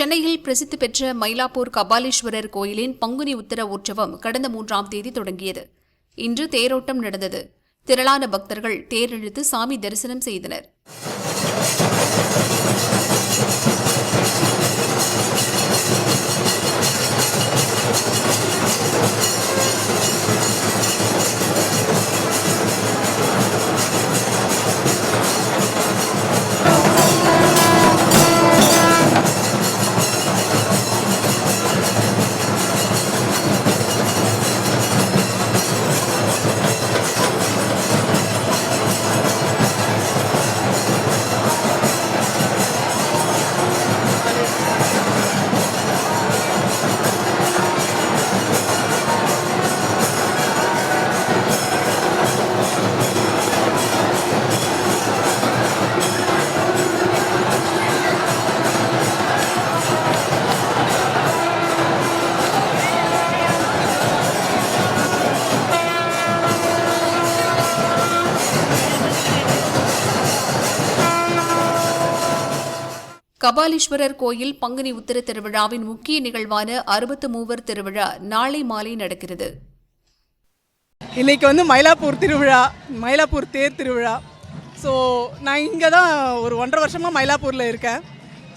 சென்னையில் பிரசித்தி பெற்ற மயிலாப்பூர் கபாலீஸ்வரர் கோயிலின் பங்குனி உத்தர உற்சவம் கடந்த மூன்றாம் தேதி தொடங்கியது. இன்று தேரோட்டம் நடந்தது. திரளான பக்தர்கள் தேரிழுத்து சாமி தரிசனம் செய்தனர். கபாலீஸ்வரர் கோயில் பங்குனி உத்தர திருவிழாவின் முக்கிய நிகழ்வான அறுபத்து மூவர் திருவிழா நாளை மாலை நடக்கிறது. இன்னைக்கு வந்து மயிலாப்பூர் திருவிழா மயிலாப்பூர் தேர் திருவிழா. ஸோ நான் இங்கே தான் ஒரு ஒன்றரை வருஷமாக மயிலாப்பூரில் இருக்கேன்.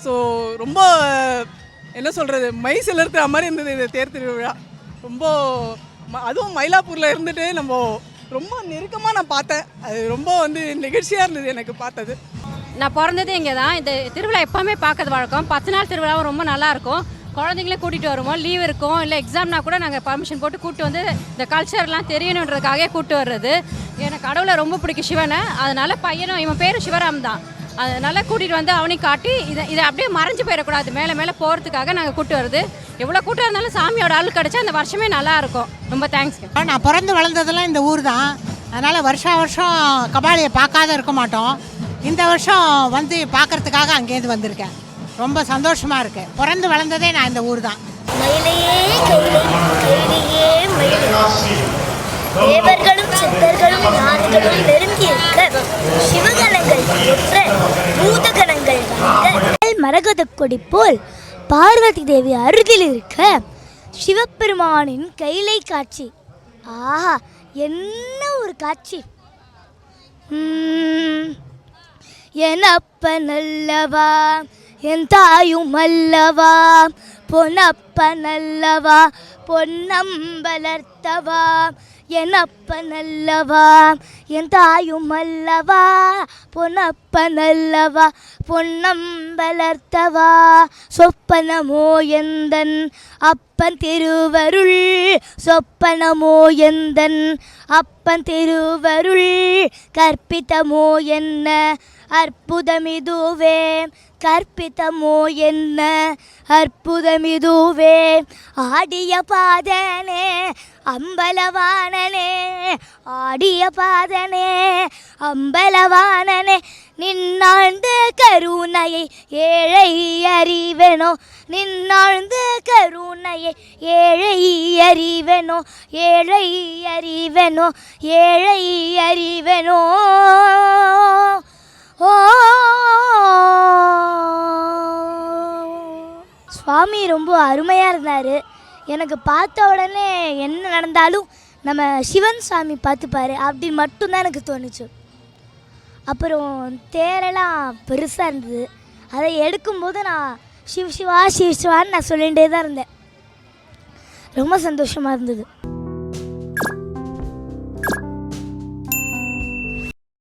ஸோ ரொம்ப என்ன சொல்கிறது மை சிலிர்க்கிற மாதிரி இருந்தது இந்த தேர் திருவிழா. ரொம்ப ம- அதுவும் மயிலாப்பூரில் இருந்துட்டு நம்ம ரொம்ப நெருக்கமாக நான் பார்த்தேன். அது ரொம்ப வந்து நிகழ்ச்சியாக இருந்தது எனக்கு பார்த்தது. நான் பிறந்தது இங்கே தான் இந்த திருவிழா எப்போவுமே பார்க்கறது வழக்கம். பத்து நாள் திருவிழாவும் ரொம்ப நல்லாயிருக்கும் குழந்தைங்களே கூட்டிகிட்டு வருவோம். லீவ் இருக்கும். இல்லை எக்ஸாம்னா கூட நாங்கள் பர்மிஷன் போட்டு கூப்பிட்டு வந்து இந்த கல்ச்சர்லாம் தெரியணுன்றதுக்காகவே கூப்பிட்டு வர்றது. எனக்கு கடவுளை ரொம்ப பிடிக்கும் சிவனை. அதனால் பையனும் இவன் பேர் சிவராம் தான். அதனால் கூட்டிகிட்டு வந்து அவனையும் காட்டி இதை இதை அப்படியே மறைஞ்சு போயிடக்கூடாது. மேலே மேலே போகிறதுக்காக நாங்கள் கூப்பிட்டு வருது எவ்வளோ கூட்டம் இருந்தாலும் சாமியோட அருள் கிடச்சா அந்த வருஷமே நல்லா இருக்கும். ரொம்ப தேங்க்ஸ்ங்க நான் பிறந்து வளர்ந்ததெல்லாம் இந்த ஊர் தான். அதனால் வருஷா வருஷம் கபாலியை பார்க்காத இருக்க மாட்டோம். இந்த வருஷம் வந்து பார்க்கறதுக்காக அங்கேருந்து வந்திருக்கேன். ரொம்ப சந்தோஷமாக இருக்கு. பிறந்து வளர்ந்ததே நான் இந்த ஊர் தான். தேவர்களும் சித்தர்களும் ஞானிகளும் நெருங்கியிருக்க சிவகணங்கள் மரகத கொடி போல் பார்வதி தேவி அருகில் இருக்க சிவபெருமானின் கைலை காட்சி. ஆஹா என்ன ஒரு காட்சி? உம், என் அப்பன் அல்லவா? என் தாயும் அல்லவா? பொன்னப்பன் அல்லவா பொன்னம்பலர்த்தவா என் அப்பன் என் தாயும் அல்லவா பொன்னப்பன் அல்லவா பொன்னம்பலர்த்தவா சொப்பனமோ எந்தன் அப்பன் திருவருள் சொப்பனமோ எந்தன் அப்பன் திருவருள் கற்பித்தமோ என்ன அற்புதமிதுவே கற்பித்தமோ என்ன? அற்புதமிதுவே ஆடிய பாதனே அம்பலவானனே ஆடிய பாதனே அம்பலவானனே நின்னாழ்ந்த கருணையை ஏழை அறிவனோ? நின்னாழ்ந்த கருணையை ஏழை அறிவனோ? ஏழை அறிவனோ? ஏழை அறிவனோ? சுவாமி ரொம்ப அருமையாக இருந்தார். எனக்கு பார்த்த உடனே என்ன நடந்தாலும் நம்ம சிவன் சாமி பார்த்துப்பார். அப்படி மட்டும்தான் எனக்கு தோணுச்சு. அப்புறம் தேரெல்லாம் பெருசாக இருந்தது. அதை எடுக்கும்போது நான் சிவ சிவா சிவ சிவான்னு நான் சொல்லிகிட்டே தான் இருந்தேன். ரொம்ப சந்தோஷமாக இருந்தது.